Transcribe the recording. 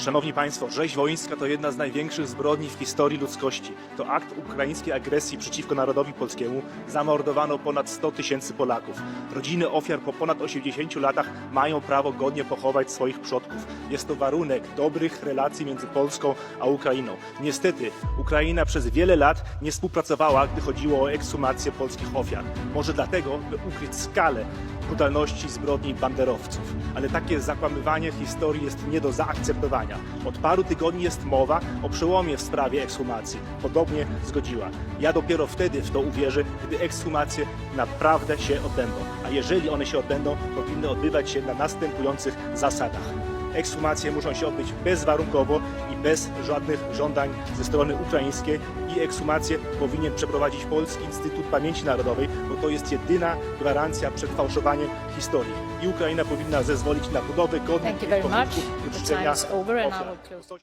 Szanowni Państwo, rzeź wońska to jedna z największych zbrodni w historii ludzkości. To akt ukraińskiej agresji przeciwko narodowi polskiemu. Zamordowano ponad 100 tysięcy Polaków. Rodziny ofiar po ponad 80 latach mają prawo godnie pochować swoich przodków. Jest to warunek dobrych relacji między Polską a Ukrainą. Niestety, Ukraina przez wiele lat nie współpracowała, gdy chodziło o ekshumację polskich ofiar. Może dlatego, by ukryć skalę brutalności zbrodni banderowców. Ale takie zakłamywanie historii jest nie do zaakceptowania. Od paru tygodni jest mowa o przełomie w sprawie ekshumacji. Podobnie zgodziła. Ja dopiero wtedy w to uwierzę, gdy ekshumacje naprawdę się odbędą. A jeżeli one się odbędą, powinny odbywać się na następujących zasadach. Ekshumacje muszą się odbyć bezwarunkowo i bez żadnych żądań ze strony ukraińskiej i ekshumację powinien przeprowadzić Polski Instytut Pamięci Narodowej, bo to jest jedyna gwarancja przed fałszowaniem historii. I Ukraina powinna zezwolić na budowę godnych Thank you very much. pomników The uczczenia time is over and I ofiar. will close.